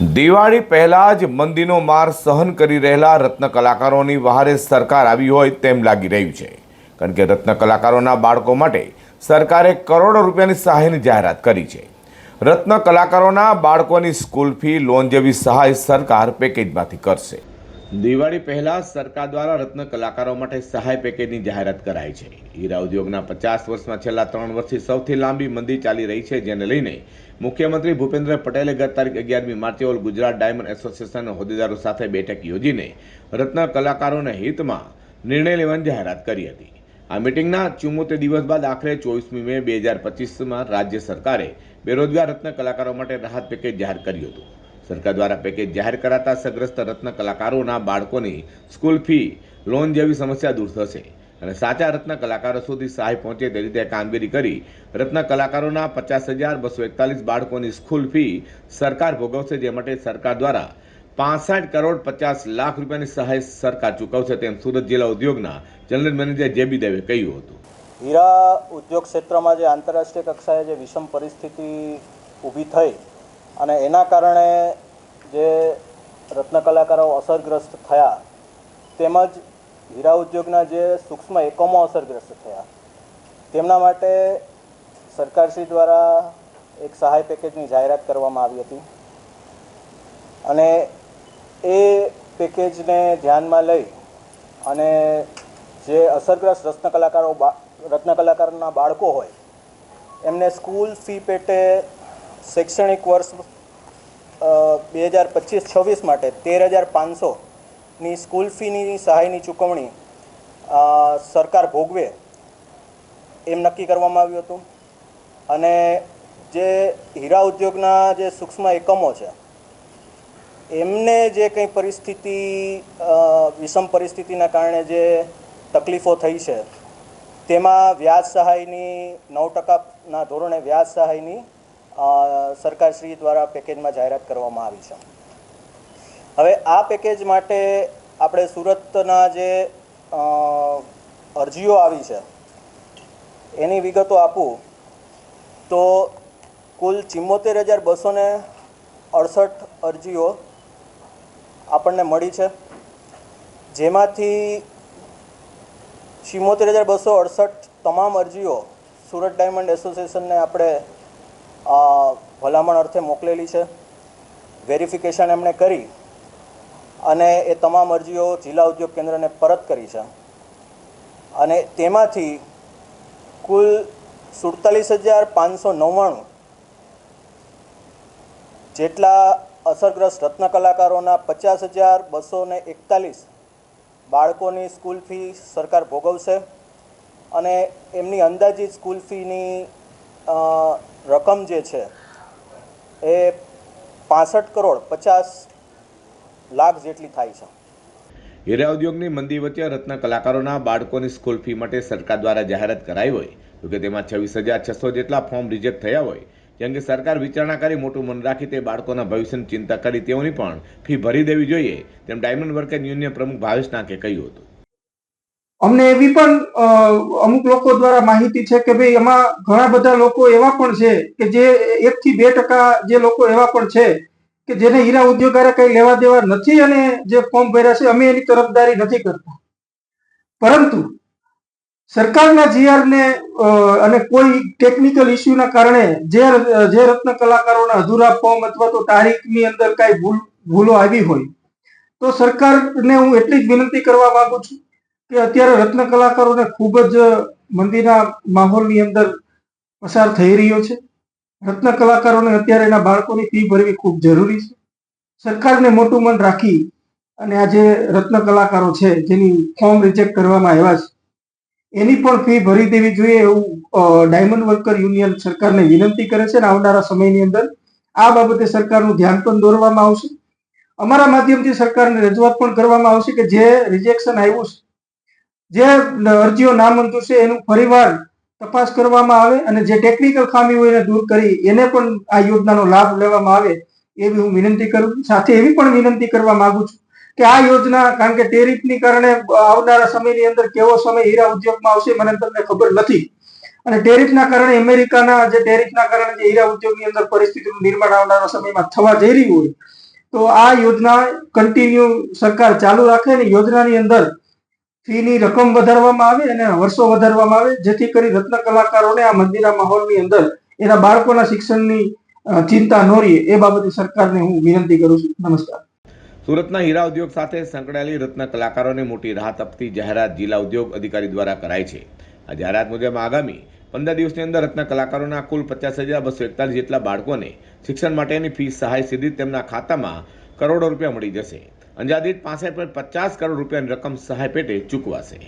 દિવાળી પહેલા જ મંદીનો માર સહન કરી રહેલા રત્ન કલાકારોની વહારે સરકાર આવી હોય તેમ લાગી રહ્યું છે. કારણ કે રત્ન કલાકારોના બાળકો માટે સરકારે કરોડો રૂપિયાની સહાયની જાહેરાત કરી છે. રત્ન કલાકારોના બાળકોની સ્કૂલ ફી, લોન જેવી સહાય સરકાર પેકેજમાંથી કરશે. દિવાળી પહેલા સરકાર દ્વારા રત્ન કલાકારો માટે સહાય પેકેજની જાહેરાત કરાઈ છે. હીરા ઉદ્યોગના પચાસ વર્ષમાં છેલ્લા ત્રણ વર્ષથી સૌથી લાંબી મંદી ચાલી રહી છે, જેને લઈને મુખ્યમંત્રી ભૂપેન્દ્ર પટેલે ગત તારીખ અગિયારમી માર્ચે ઓલ ગુજરાત ડાયમંડ એસોસિએશનના હોદ્દેદારો સાથે બેઠક યોજીને રત્ન કલાકારોના હિતમાં નિર્ણય લેવાની જાહેરાત કરી હતી. આ મિટિંગના ચુમ્મોતેર દિવસ બાદ આખરે ચોવીસમી મે બે હજાર પચીસમાં રાજ્ય સરકારે બેરોજગાર રત્ન કલાકારો માટે રાહત પેકેજ જાહેર કર્યું હતું. સરકાર દ્વારા પેકેજ જાહેર કરાતા અસરગ્રસ્ત રત્ન કલાકારોના બાળકોની સ્કૂલ ફી, લોન જેવી સમસ્યા દૂર થશે. અને સાચા રત્ન કલાકારો સુધી સહાય પહોંચે તે રીતે કામગીરી કરી રત્ન કલાકારોના પચાસ હજાર બસો એકતાલીસ બાળકોની સ્કૂલ ફી સરકાર ભોગવશે, જે માટે સરકાર દ્વારા પાસઠ કરોડ પચાસ લાખ રૂપિયાની સહાય સરકાર ચૂકવશે તેમ સુરત જિલ્લા ઉદ્યોગના જનરલ મેનેજર જેબી દેવે કહ્યું હતું. હીરા ઉદ્યોગ ક્ષેત્રમાં જે આંતરરાષ્ટ્રીય કક્ષાએ જે વિષમ પરિસ્થિતિ ઊભી થઈ અને એના કારણે જે રત્ન કલાકારો અસરગ્રસ્ત થયા, તેમજ હીરા ઉદ્યોગના જે સૂક્ષ્મ એકમો અસરગ્રસ્ત થયા. તેમના માટે સરકારશ્રી દ્વારા એક સહાય પેકેજની જાહેરાત કરવામાં આવી હતી. અને એ પેકેજને ધ્યાનમાં લઈ અને જે અસરગ્રસ્ત રત્ન કલાકારો બા, રત્ન કલાકારોના બાળકો હોય, એમને સ્કૂલ ફી પેટે શૈક્ષણિક વર્ષ બે હજાર પચીસ છવ્વીસ માટે તેર હજાર પાંચસોની સ્કૂલ ફીની સહાયની ચૂકવણી સરકાર ભોગવે એમ નક્કી કરવામાં આવ્યું હતું. અને જે હીરા ઉદ્યોગના જે સૂક્ષ્મ એકમો છે, એમને જે કંઈ પરિસ્થિતિ વિષમ પરિસ્થિતિના કારણે જે તકલીફો થઈ છે, તેમાં વ્યાજ સહાયની નવ ટકાના ધોરણે વ્યાજ સહાયની સરકારશ્રી દ્વારા પેકેજમાં જાહેરાત કરવામાં આવી છે. હવે આ પેકેજ માટે આપણે સુરતના જે અરજીઓ આવી છે, એની વિગતો આપું. તો કુલ ચિમ્મોતેર હજાર બસો અડસઠ અરજીઓ આપણને મળી છે. જેમાંથી ચિમ્મોતેર હજાર બસો અડસઠ તમામ અરજીઓ સુરત ડાયમંડ એસોસિએશનને આપણે ભલામણ અર્થે મોકલેલી છે. વેરિફિકેશન એમણે કરી અને એ તમામ અરજીઓ જિલ્લા ઉદ્યોગ કેન્દ્રને પરત કરી છે. અને તેમાંથી કુલ સુડતાલીસ હજાર પાંચસો નવ્વાણું જેટલા અસરગ્રસ્ત રત્ન કલાકારોના પચાસ હજાર બસો ને એકતાલીસ બાળકોની સ્કૂલ ફી સરકાર ભોગવશે અને એમની અંદાજિત સ્કૂલ ફીની રકમ જે છે, એ પાસઠ કરોડ પચાસ લાખ જેટલી થાય છે. હીરા ઉદ્યોગની મંદી વચ્ચે રત્ન કલાકારોના બાળકોની સ્કૂલ ફી માટે સરકાર દ્વારા જાહેરાત કરાઈ હોય, તો કે તેમાં છવ્વીસ હજાર છસો જેટલા ફોર્મ રિજેક્ટ થયા હોય જે અંગે સરકાર વિચારણા કરી મોટું મન રાખી તે બાળકોના ભવિષ્યની ચિંતા કરી તેઓની પણ ફી ભરી દેવી જોઈએ, તેમ ડાયમંડ વર્કર યુનિયન પ્રમુખ ભાવેશ નાકે કહ્યું હતું. અમને એવી પણ અમુક લોકો દ્વારા માહિતી છે કે ભાઈ એમાં ઘણા બધા લોકો એવા પણ છે કે જે એક થી બે ટકા જે લોકો એવા પણ છે કે જેને હીરા ઉદ્યોગારે કઈ લેવા દેવા નથી અને જે ફોર્મ ભર્યા છે, અમે એની તરફદારી નથી કરતા. પરંતુ સરકારના જીઆર ને અને કોઈ ટેકનિકલ ઇસ્યુના કારણે જે જે રત્ન કલાકારોના અધૂરા ફોર્મ અથવા તો તારીખની અંદર કઈ ભૂલ, ભૂલો આવી હોય, તો સરકારને હું એટલી જ વિનંતી કરવા માંગુ છું કે અત્યારે રત્ન કલાકારોને ખૂબ જ મંદીના માહોલની અંદર પસાર થઈ રહ્યો છે. રત્ન કલાકારોને અત્યારે એના બાળકોની ફી ભરવી ખૂબ જરૂરી છે. સરકારને મોટું મન રાખી અને આ જે રત્ન કલાકારો છે, જેની ફોર્મ રિજેક્ટ કરવામાં આવ્યા છે, એની પણ ફી ભરી દેવી જોઈએ એવું ડાયમંડ વર્કર યુનિયન સરકારને વિનંતી કરે છે અને આવનારા સમયની અંદર આ બાબતે સરકારનું ધ્યાન પણ દોરવામાં આવશે. અમારા માધ્યમથી સરકારને રજૂઆત પણ કરવામાં આવશે કે જે રિજેક્શન આવ્યું છે જે અરજીઓ નામંજૂર છે, એનું ફરીવાર તપાસ કરવામાં આવે અને જે ટેકનિકલ ખામી હોય એને દૂર કરી એને પણ આ યોજનાનો લાભ લેવામાં આવે એવી હું વિનંતી કરું સાથે એવી પણ વિનંતી કરવા માંગુ છું કે આ યોજના, કારણ કે ટેરિફની કારણે આવનારા સમયની અંદર કેવો સમય હીરા ઉદ્યોગમાં આવશે મને તમને ખબર નથી. અને ટેરિફના કારણે અમેરિકાના જે ટેરિફના કારણે જે હીરા ઉદ્યોગની અંદર પરિસ્થિતિનું નિર્માણ આવનારા સમયમાં થવા જઈ રહ્યું હોય, તો આ યોજના કન્ટિન્યુ સરકાર ચાલુ રાખે ને યોજનાની અંદર ફીની રકમ વધારવામાં આવે અને વર્ષો વધારવામાં આવે, જેથી કરી રત્ન કલાકારોને આ મંદિરના માહોલની અંદર એના બાળકોના શિક્ષણની ચિંતા ન રહે, એ બાબતે સરકારને હું વિનંતી કરું છું. નમસ્કાર. સુરતના હીરા ઉદ્યોગ સાથે સંકળાયેલી રત્ન કલાકારોને મોટી રાહત આપતી જાહેરાત જિલ્લા ઉદ્યોગ અધિકારી દ્વારા કરાઈ છે. આ જાહેરાત મુજબ આગામી પંદર દિવસની અંદર રત્ન કલાકારોના કુલ પચાસ હજાર બસો એકતાલીસ જેટલા બાળકોને શિક્ષણ માટેની ફી સહાય સીધી તેમના ખાતામાં કરોડો રૂપિયા મળી જશે. અંજાદિત પાસઠ પોઈન્ટ પચાસ કરોડ રૂપિયાની રકમ સહાય પેટે ચૂકવાશે.